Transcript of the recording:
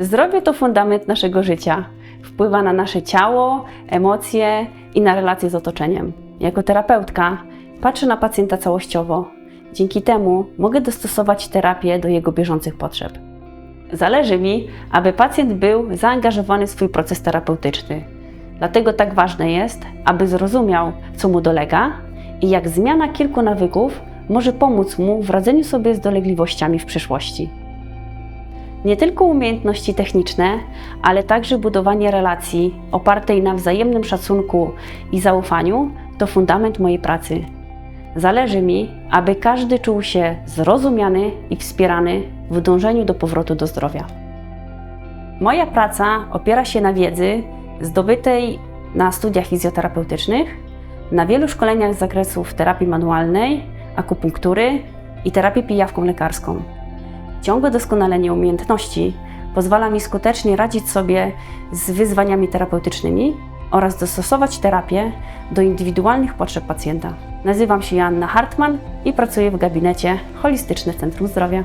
Zdrowie to fundament naszego życia. Wpływa na nasze ciało, emocje i na relacje z otoczeniem. Jako terapeutka patrzę na pacjenta całościowo. Dzięki temu mogę dostosować terapię do jego bieżących potrzeb. Zależy mi, aby pacjent był zaangażowany w swój proces terapeutyczny. Dlatego tak ważne jest, aby zrozumiał, co mu dolega i jak zmiana kilku nawyków może pomóc mu w radzeniu sobie z dolegliwościami w przyszłości. Nie tylko umiejętności techniczne, ale także budowanie relacji opartej na wzajemnym szacunku i zaufaniu to fundament mojej pracy. Zależy mi, aby każdy czuł się zrozumiany i wspierany w dążeniu do powrotu do zdrowia. Moja praca opiera się na wiedzy zdobytej na studiach fizjoterapeutycznych, na wielu szkoleniach z zakresów terapii manualnej, akupunktury i terapii pijawką lekarską. Ciągłe doskonalenie umiejętności pozwala mi skutecznie radzić sobie z wyzwaniami terapeutycznymi oraz dostosować terapię do indywidualnych potrzeb pacjenta. Nazywam się Joanna Hartman i pracuję w gabinecie Holistyczne Centrum Zdrowia.